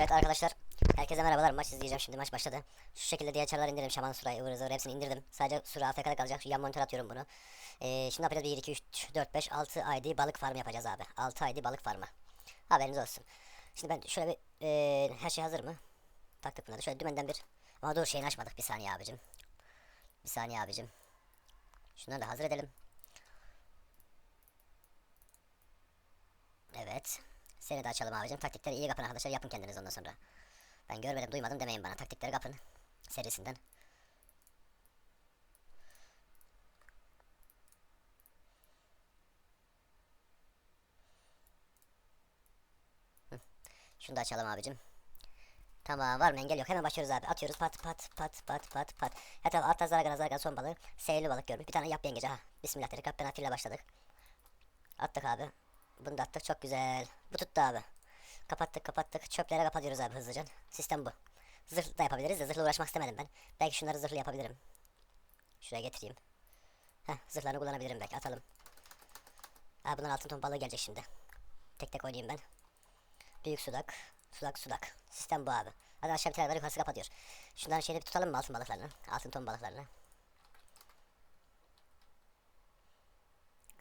Evet arkadaşlar. Herkese merhabalar. Maç izleyeceğim şimdi. Maç başladı. Şu şekilde diğer çarları indirdim. Şaman Sura'yı, ıvır zıvır hepsini indirdim. Sadece Sura AFK'da kalacak. Yan monitör atıyorum bunu. Ee, şimdi yapacağız? 1, 2, 3, 4, 5, 6 ID balık farmı yapacağız abi. 6 ID balık farmı. Haberiniz olsun. Şimdi ben şöyle bir... ee, her şey hazır mı? Taktık bunları. Şöyle dümenden bir... Ama dur şeyini açmadık. Bir saniye abicim. Bir saniye abicim. Şunları da hazır edelim. Evet. Seni de açalım abicim. Taktikleri iyi kapın arkadaşlar. Yapın kendiniz ondan sonra. Ben görmedim duymadım demeyin bana. Taktikleri kapın. Serisinden. Şunu da açalım abicim. Tamam var mı engel yok. Hemen başlıyoruz abi. Atıyoruz pat pat pat pat pat pat. Taraf altta zargana zargana son balığı. Seyirli balık görmüş. Bir tane yap yengeci ha. Bismillah dedik. Rabben atıyla başladık. Attık abi. Bunu da attık. Çok güzel. Bu tuttu abi. Kapattık kapattık. Çöplere kapatıyoruz abi hızlıca. Sistem bu. Zırhlı da yapabiliriz de zırhlı uğraşmak istemedim ben. Belki şunları zırhlı yapabilirim. Şuraya getireyim. Heh zırhlarını kullanabilirim belki atalım. Ha bundan altın ton balığı gelecek şimdi. Tek tek oynayayım ben. Büyük sudak. Sudak sudak. Sistem bu abi. Hadi aşağı bir tane yukarısı kapatıyor. Şunların şeyini bir tutalım mı altın balıklarını? Altın ton balıklarını.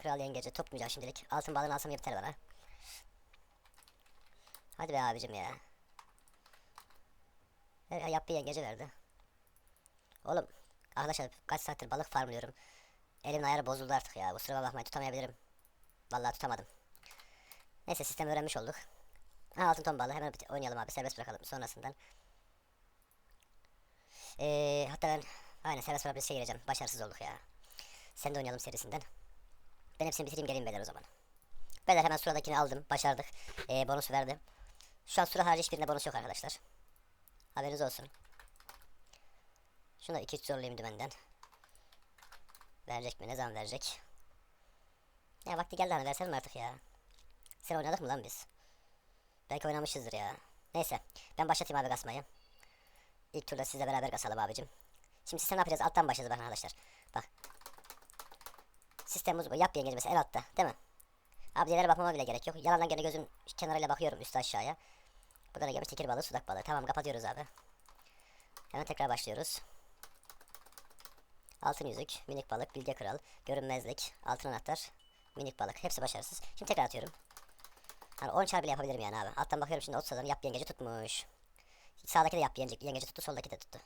Kral yengeci tutmayacağım şimdilik. Altın balığını alsam yeter bana. Hadi be abicim ya. E, yap bir yengeci verdi. Oğlum arkadaşlar kaç saattir balık farmlıyorum. Elimin ayarı bozuldu artık ya. Bu sırama bakmayın tutamayabilirim. Vallahi tutamadım. Neyse sistem öğrenmiş olduk. Ha altın ton balığı hemen oynayalım abi serbest bırakalım sonrasından. Ee, hatta ben aynen serbest bırakıp şey gireceğim. Başarısız olduk ya. Sen de oynayalım serisinden. Ben hepsini bitireyim geleyim beyler o zaman. Beyler hemen sıradakini aldım. Başardık. Ee, bonus verdi. Şu an sıra harici hiçbirinde bonus yok arkadaşlar. Haberiniz olsun. Şunu da 2-3 zorlayayım dümenden. Verecek mi? Ne zaman verecek? Ya vakti geldi hani versene artık ya? Sen oynadık mı lan biz? Belki oynamışızdır ya. Neyse. Ben başlatayım abi kasmayı. İlk turda sizle beraber kasalım abicim. Şimdi sistem ne yapacağız? Alttan başlayacağız bakın arkadaşlar. Bak. Sistemimiz bu. Yap yengeci mesela en. Değil mi? Abdelere bakmama bile gerek yok. Yalandan gene gözüm kenarıyla bakıyorum üstü aşağıya. Burada da gelmiş tekir balığı, sudak balığı. Tamam kapatıyoruz abi. Hemen tekrar başlıyoruz. Altın yüzük, minik balık, bilge kral, görünmezlik, altın anahtar, minik balık. Hepsi başarısız. Şimdi tekrar atıyorum. Hani 10 çar bile yapabilirim yani abi. Alttan bakıyorum şimdi 30 adam yap yengeci tutmuş. Sağdaki de yap yengeci, yengeci tuttu, soldaki de tuttu.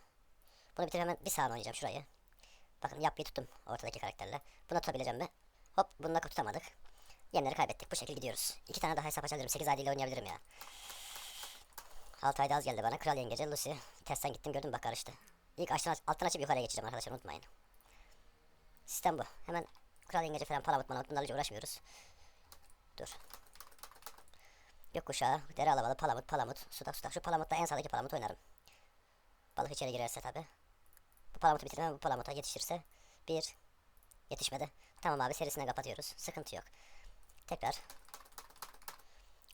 Bunu bitirip hemen bir sağa oynayacağım şurayı. Bakın yapıyı tuttum ortadaki karakterle. Bunu tutabileceğim mi? Hop bunu da tutamadık. Yemleri kaybettik. Bu şekilde gidiyoruz. İki tane daha hesap açabilirim. 8 ayda oynayabilirim ya. 6 ayda az geldi bana. Kral yengeci Lucy. Testten gittim gördüm bak karıştı. İlk açtan, alttan açıp yukarıya geçeceğim arkadaşlar unutmayın. Sistem bu. Hemen kral yengeci falan palamut palamut bunlarla hiç uğraşmıyoruz. Dur. Gökkuşağı, dere alabalı, palamut, palamut, sudak sudak. Şu palamutta en sağdaki palamut oynarım. Balık içeri girerse tabi. Bu palamutu bitirmem bu palamuta yetişirse. Bir. Yetişmedi. Tamam abi serisinden kapatıyoruz. Sıkıntı yok. Tekrar.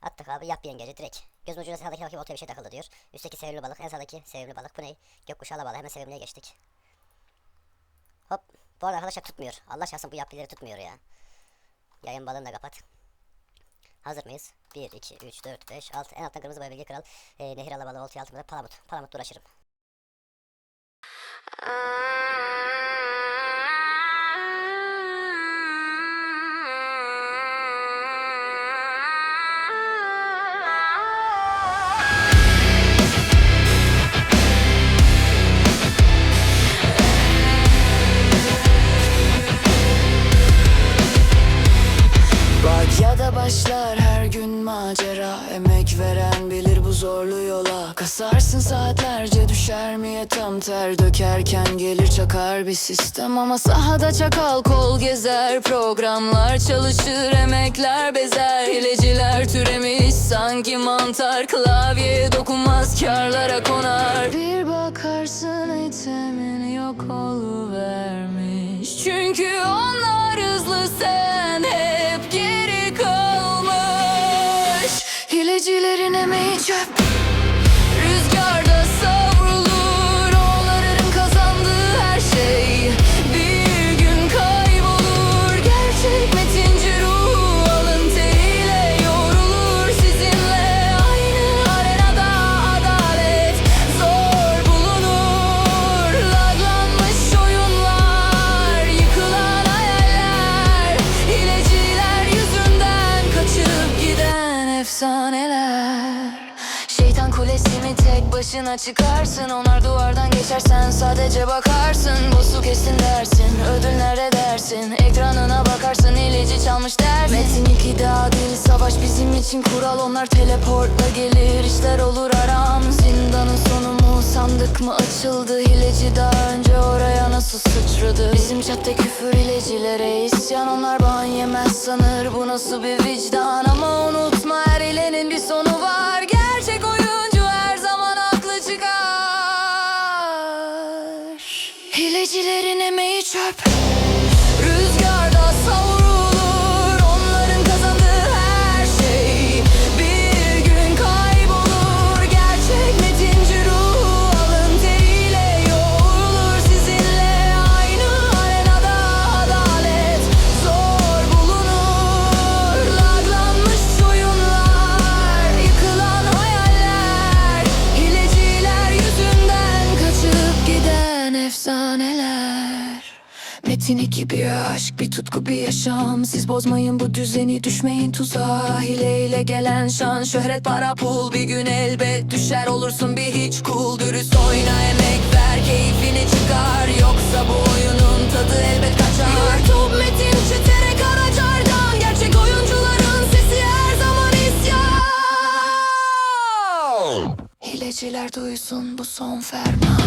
Attık abi yap yengeci direkt. Gözün ucuna sağdaki bakayım ortaya bir şey takıldı diyor. Üstteki sevimli balık en sağdaki sevimli balık. Bu ne? Gökkuşağı alabalı hemen sevimliye geçtik. Hop. Bu arada arkadaşlar tutmuyor. Allah şahsın bu yapıları tutmuyor ya. Yayın balığını da kapat. Hazır mıyız? 1, 2, 3, 4, 5, 6. En alttan kırmızı boya bilgi kral. E, nehir alabalı oltaya altımda palamut. Palamut uğraşırım. Bak başlar her gün macera. Emek veren bilir bu zorlu yola. Kasarsın saatlerce düşer miye tam ter? Dökerken gelir çakar bir sistem Ama sahada çakal kol gezer. Programlar çalışır emekler bezer. Hileciler türemiş sanki mantar. Klavyeye dokunmaz karlara konar. Bir bakarsın itemin yok oluvermiş. Çünkü onlar tek başına çıkarsın Onlar duvardan geçersen sadece bakarsın. Bosu kesin dersin ödül nerede dersin? Ekranına bakarsın ilacı çalmış dersin. Metin iki daha değil savaş bizim için kural. Onlar teleportla gelir işler olur aram. Zindanın sonu mu sandık mı açıldı? Hileci daha önce oraya nasıl sıçradı? Bizim chatte küfür hilecilere isyan Onlar ban yemez sanır. Bu nasıl bir vicdan? Ama unutma her ilenin bir sonu İki bir aşk, bir tutku, bir yaşam. Siz bozmayın bu düzeni, düşmeyin tuzağa. Hileyle gelen şan, şöhret, para, pul. Bir gün elbet düşer olursun bir hiç cool. Dürüst oyna, emek ver, keyfini çıkar. Yoksa bu oyunun tadı elbet kaçar. YouTube, Metin, çetere, karacardan Gerçek oyuncuların sesi her zaman isyan. Hileciler duysun bu son ferman